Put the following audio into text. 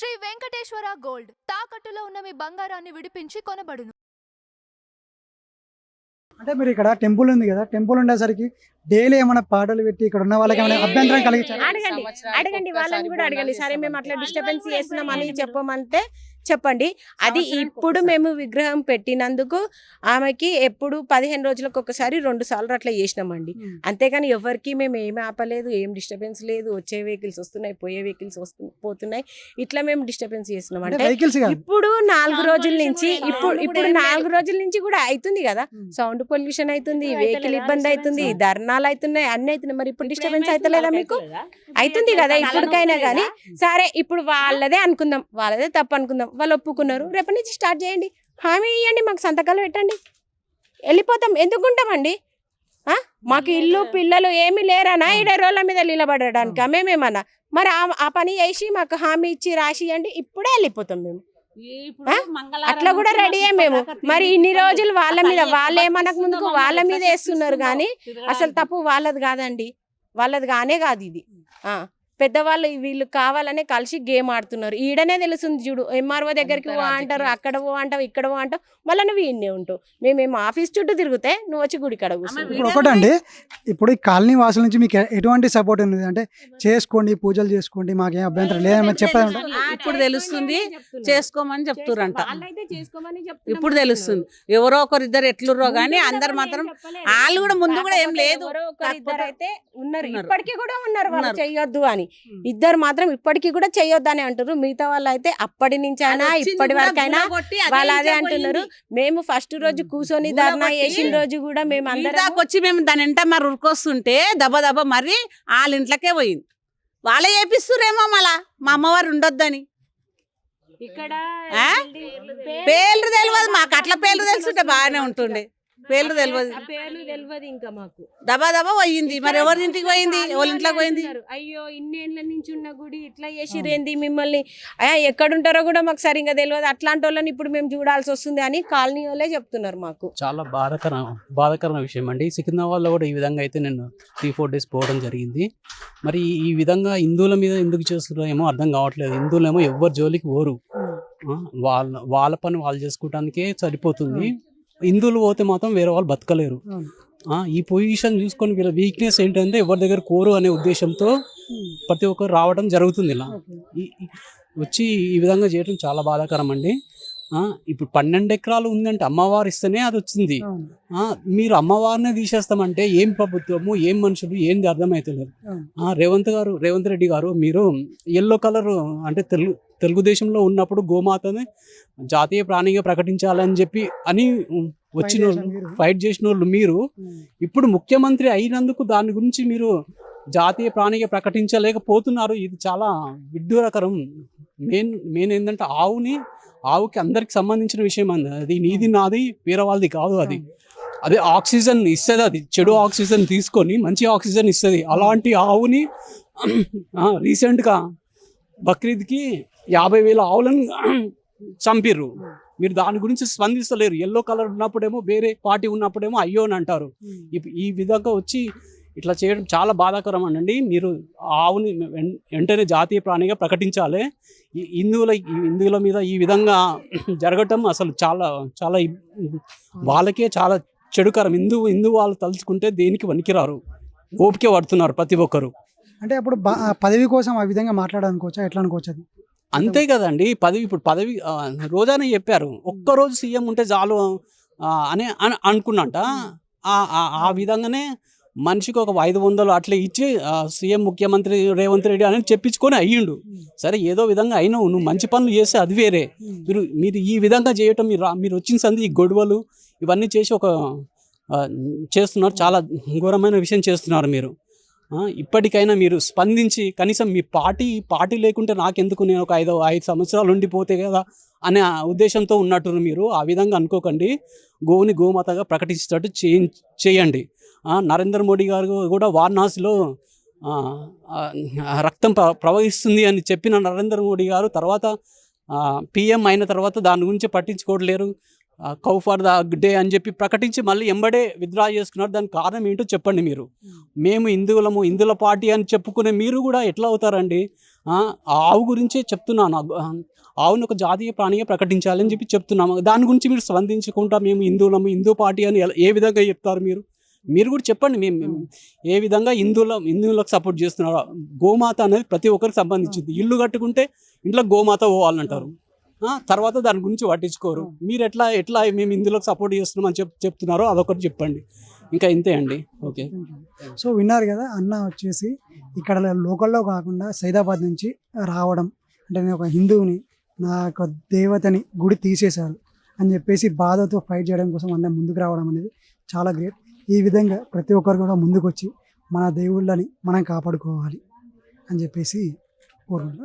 Shri Venkateswara gold. తాకట్టులో ఉన్న మీ బంగారాన్ని విడిపించి కొనబడును. అంటే మీరు ఇక్కడ టెంపుల్ ఉంది కదా టెంపుల్ ఉండేసరికి డైలీ ఏమైనా పాటలు పెట్టి ఇక్కడ ఉన్న వాళ్ళకి ఏమైనా అభ్యంతరం కలిగించారు అడగండి అడగండి వాళ్ళని కూడా అడగండి. సరే మేము అట్లా డిస్టర్బెన్స్ చేస్తున్నామని చెప్పమంటే చెప్పండి. అది ఇప్పుడు మేము విగ్రహం పెట్టినందుకు ఆమెకి ఎప్పుడు పదిహేను రోజులకు ఒకసారి రెండు సార్లు అట్లా చేసినామండి. అంతేగాని ఎవరికి మేము ఏమి ఆపలేదు ఏం డిస్టర్బెన్స్ లేదు వచ్చే వెహికల్స్ వస్తున్నాయి పోయే వెహికల్స్ వస్తు పోతున్నాయి ఇట్లా మేము డిస్టర్బెన్స్ చేస్తున్నాం. అంటే ఇప్పుడు నాలుగు రోజుల నుంచి ఇప్పుడు ఇప్పుడు నాలుగు రోజుల నుంచి కూడా అవుతుంది కదా. సౌండ్ పొల్యూషన్ అవుతుంది వెహికల్ ఇబ్బంది అవుతుంది? ధర్నాలు అవుతున్నాయి అన్ని అవుతున్నాయి మరి ఇప్పుడు డిస్టర్బెన్స్ అవుతలేదా మీకు? అవుతుంది కదా ఇప్పటికైనా? కానీ సరే ఇప్పుడు వాళ్ళదే అనుకుందాం. వాళ్ళదే తప్పు అనుకుందాం. వాళ్ళు ఒప్పుకున్నారు. రేపటి నుంచి స్టార్ట్ చేయండి. హామీ ఇవ్వండి మాకు సంతకాలు పెట్టండి. వెళ్ళిపోతాం. ఎందుకు ఉంటామండి? ఆ? మాకు ఇల్లు పిల్లలు ఏమీ లేరనా? ఇడే రోజుల మీద నిలబడడానికి. మేమేమన్నా? మరి ఆ- పని చేసి మాకు హామీ ఇచ్చి రాసి ఇవ్వండి ఇప్పుడే వెళ్ళిపోతాం మేము. అట్లా కూడా మాకు మేము. మరి ఇన్ని రోజులు వాళ్ళ మీద వాళ్ళు ఎంత ఏమనక ముందుకు వాళ్ళ మీద వేస్తున్నారు కానీ అసలు. తప్పు వాళ్ళది కాదండి. వాళ్ళది కానే కాదు ఇది. ఆ. పెద్దవాళ్ళు వీళ్ళు కావాలనే కలిసి గేమ్ ఆడుతున్నారు ఈడనే తెలుస్తుంది చూడు ఎంఆర్ఓ దగ్గరికి పో అంటారు. అక్కడ పో అంటావు ఇక్కడ పో అంటావు మళ్ళీ నువ్వు ఈయనే ఉంటావు మేమేమో ఆఫీస్ చుట్టూ తిరిగితే నువ్వు వచ్చి గుడి కడ ఇప్పుడు ఒకటండి ఇప్పుడు ఈ కాలనీ వాసుల నుంచి మీకు ఎటువంటి సపోర్ట్ ఉంది అంటే చేసుకోండి పూజలు చేసుకోండి మాకేం అభ్యంతరం లేదని చెప్పారంటే ఇప్పుడు తెలుస్తుంది చేసుకోమని చెప్తురంట వాళ్ళైతే చేసుకోమని చెప్తున్నారు. ఇప్పుడు తెలుస్తుంది ఎవరో ఒకరు ఇద్దరు ఎట్లుర్రో గానీ ముందు అందరు మాత్రం. వాళ్ళు కూడా ముందు కూడా ఏం లేదు అయితే ఉన్నారు. ఇప్పటికీ కూడా ఉన్నారు వాళ్ళు ఉన్నారు. చెయ్యొద్దు అని ఇద్దరు మాత్రం ఇప్పటికీ కూడా చెయ్యొద్దు అని అంటారు మిగతా వాళ్ళు అయితే అప్పటి నుంచి అయినా ఇప్పటి వరకైనా వాళ్ళు అదే అంటున్నారు. మేము ఫస్ట్ రోజు కూర్చొని ధర్నా చేసిన రోజు కూడా మేము అందరం ఇందాక వచ్చి మేము దాని వెంట మరి ఉరికొస్తుంటే దెబ్బ దెబ్బ మరి వాళ్ళ ఇంట్లోకే పోయింది. వాళ్ళే చేపిస్తురేమో మళ్ళా. మా అమ్మవారు ఉండొద్దని. ఇక్కడ? పేర్లు తెలియదు. మాకు అట్లా పేర్లు తెలుసుంటే బాగానే ఉంటుండే. పేర్లు తెలియదు ఆ పేర్లు తెలియదు ఇంకా మాకు. దబా దబా పోయింది. మరి ఎవరి ఇంటికి పోయింది? ఎవరి ఇంట్లోకి పోయింది? అయ్యో ఇన్నేళ్ళ నుంచి ఉన్న గుడి ఇట్లా చేసిరేంది మిమ్మల్ని? అయ్యా ఎక్కడుంటారో కూడా మాకు సరిగ్గా తెలియదు అట్లాంటి వాళ్ళని ఇప్పుడు మేము చూడాల్సి వస్తుంది అని కాలనీ వాళ్ళే చెప్తున్నారు మాకు. చాలా బాధాకర బాధాకరమైన విషయం అండి. సికింద్రాబాద్లో కూడా ఈ విధంగా అయితే నేను త్రీ ఫోర్ డేస్ పోవడం జరిగింది. మరి ఈ విధంగా హిందువుల మీద ఎందుకు చేస్తున్నారో ఏమో అర్థం కావట్లేదు. హిందువులేమో ఎవరి జోలికి పోరు. వాళ్ళ వాళ్ళ పని వాళ్ళు చేసుకోవడానికే సరిపోతుంది. హిందువులు పోతే మాత్రం వేరే వాళ్ళు బతకలేరు. ఈ పొజిషన్ చూసుకొని వీళ్ళ వీక్నెస్ ఏంటంటే ఎవరి దగ్గర కోరు అనే ఉద్దేశంతో ప్రతి ఒక్కరు రావడం జరుగుతుంది ఇలా. వచ్చి ఈ విధంగా చేయడం చాలా బాధాకరం అండి ఇప్పుడు పన్నెండు ఎకరాలు ఉందంటే అమ్మవారు ఇస్తేనే అది వచ్చింది. మీరు అమ్మవారినే తీసేస్తామంటే ఏం ప్రభుత్వము ఏం మనుషులు ఏంది అర్థమవుతలేదు రేవంత్ గారు రేవంత్ రెడ్డి గారు మీరు ఎల్లో కలర్ అంటే తెలుగు తెలుగుదేశంలో ఉన్నప్పుడు గోమాతని జాతీయ ప్రాణిగా ప్రకటించాలని చెప్పి అని వచ్చిన. ఫైట్ చేసిన వాళ్ళు మీరు. ఇప్పుడు ముఖ్యమంత్రి అయినందుకు దాని గురించి మీరు జాతీయ ప్రాణిగా ప్రకటించలేకపోతున్నారు. ఇది చాలా విడ్డూరకరం. మెయిన్ మెయిన్ ఏంటంటే ఆవుని ఆవుకి అందరికి సంబంధించిన విషయం అంది. అది నీది నాది వేరే వాళ్ళది కాదు అది. అదే ఆక్సిజన్ ఇస్తుంది అది. చెడు ఆక్సిజన్ తీసుకొని మంచి ఆక్సిజన్ ఇస్తుంది. అలాంటి ఆవుని రీసెంట్గా బక్రీద్కి యాభై వేల ఆవులను చంపిర్రు. మీరు దాని గురించి స్పందిస్తలేరు. ఎల్లో కలర్ ఉన్నప్పుడేమో వేరే పార్టీ ఉన్నప్పుడేమో అయ్యో అని అంటారు. ఈ విధంగా వచ్చి ఇట్లా చేయడం చాలా బాధాకరం అండి మీరు ఆవుని వెంటనే జాతీయ ప్రాణిగా ప్రకటించాలి. హిందువుల హిందువుల మీద ఈ విధంగా జరగటం అసలు చాలా చాలా వాళ్ళకే చాలా చెడుకరం హిందూ హిందూ వాళ్ళు తలుచుకుంటే దేనికి వనికిరారు ఓపిక పడుతున్నారు ప్రతి ఒక్కరు. అంటే అప్పుడు పదవి కోసం ఆ విధంగా మాట్లాడాలనుకోవచ్చా ఎట్లా అనుకోవచ్చు అది? అంతే కదండి. పదవి ఇప్పుడు పదవి రోజానే చెప్పారు. ఒక్కరోజు సీఎం ఉంటే చాలు అని అని అనుకున్నట ఆ విధంగానే మనిషికి ఒక ఐదు వందలు అట్లా ఇచ్చి సీఎం ముఖ్యమంత్రి రేవంత్ రెడ్డి అని చెప్పించుకొని అయ్యిండు. సరే ఏదో విధంగా అయినావు నువ్వు మంచి పనులు చేస్తే అది వేరే. మీరు మీరు ఈ విధంగా చేయటం మీరు రా- మీరు వచ్చిన సంది ఈ గొడవలు ఇవన్నీ చేసి ఒక చేస్తున్నారు చాలా ఘోరమైన విషయం చేస్తున్నారు మీరు. ఇప్పటికైనా మీరు స్పందించి కనీసం మీ పార్టీ పార్టీ లేకుంటే నాకెందుకు? నేను ఒక ఐదు ఐదు సంవత్సరాలు ఉండిపోతే కదా అనే ఉద్దేశంతో ఉన్నట్టు మీరు. ఆ విధంగా అనుకోకండి. గోవుని గోమాతగా ప్రకటించేటట్టు చేయ చేయండి. నరేంద్ర మోడీ గారు కూడా వారణాసిలో రక్తం ప్ర- ప్రవహిస్తుంది అని చెప్పిన నరేంద్ర మోడీ గారు తర్వాత పిఎం అయిన తర్వాత దాని గురించి పట్టించుకోవట్లేరు. కౌ ఫర్ ద డే అని చెప్పి ప్రకటించి మళ్ళీ ఎంబడే విత్డ్రా చేసుకున్నారు. దానికి కారణం ఏంటో చెప్పండి మీరు. మేము హిందువులము హిందువుల పార్టీ అని చెప్పుకునే మీరు కూడా ఎట్లా అవుతారండి? ఆవు గురించే చెప్తున్నాను. ఆవును ఒక జాతీయ ప్రాణిగా ప్రకటించాలని చెప్పి చెప్తున్నాము. దాని గురించి మీరు స్పందించకుండా మేము హిందువులము హిందూ పార్టీ అని ఏ విధంగా చెప్తారు మీరు? మీరు కూడా చెప్పండి. మేము మేము ఏ విధంగా హిందువుల హిందువులకు సపోర్ట్ చేస్తున్నారు. గోమాత అనేది ప్రతి ఒక్కరికి సంబంధించింది. ఇల్లు కట్టుకుంటే ఇంట్లో గోమాత పోవాలంటారు. తర్వాత దాని గురించి పట్టించుకోరు. మీరు ఎట్లా ఎట్లా మేము హిందువులకు సపోర్ట్ చేస్తున్నామని చెప్ చెప్తున్నారో అదొకటి చెప్పండి. ఇంకా ఇంతే అండి. ఓకే. సో విన్నారు కదా అన్న వచ్చేసి ఇక్కడ లోకల్లో కాకుండా సైదాబాద్ నుంచి రావడం అంటే నేను ఒక హిందువుని నా యొక్క దేవతని గుడి తీసేశారు అని చెప్పేసి బాధతో ఫైట్ చేయడం కోసం అన్న ముందుకు రావడం అనేది చాలా గ్రేట్ ఈ విధంగా ప్రతి ఒక్కరు కూడా ముందుకు వచ్చి మన దేవుళ్ళని మనం కాపాడుకోవాలి అని చెప్పేసి కోరుకుంటున్నాను